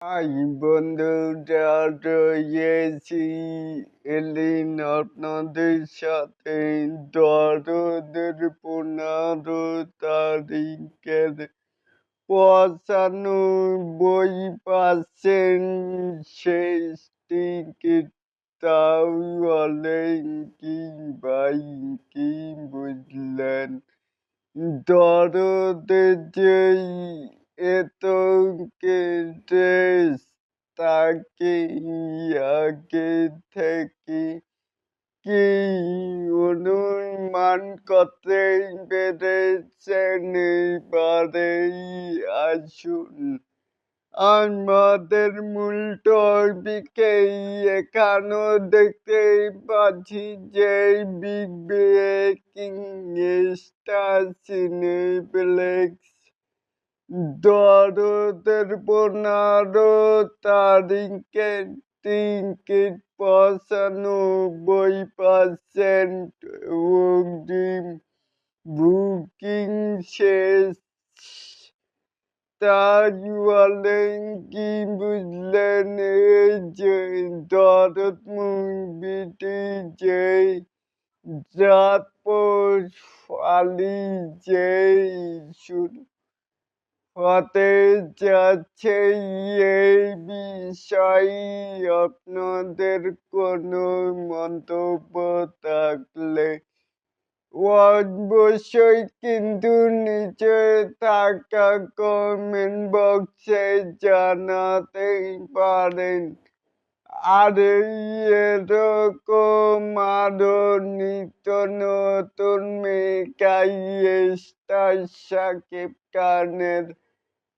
High বন্ধুরা রয়েছি এলিন আপনাদের সাথে দরদের পনেরো তারিখের পঁচানো বই পাচ্ছেন শেষ টিকিট তাও বলেন কি ভাই, কি বুঝলেন? দরদে যেই এত কেটেস তাকে আগে থেকে কি অনুমান করতে পেরেছেন এবারেই আসুন আমাদের মূল টপিকে এখানেও দেখতে পাচ্ছি যে বিগ ব্রেকিং স্টার সিনেপ্লেক্স দরদের পনেরো তারিখে টিকিট পঁচানব্বই পার্সেন্ট অগ্রিম বুকিং শেষ। তাই বলেন কি বুঝলেন এই যে দরদ মুভিটি যে রাত ফালি যে হতে যাচ্ছে এই বিষয়ে। আপনাদের কোনো মন্তব্য থাকলে অবশ্যই কিন্তু নিচে থাকা কমেন্ট বক্সে জানাতেই পারেন। আর এরকম আরও নিত্য নতুন মেকাই স্টার সাকিব খানের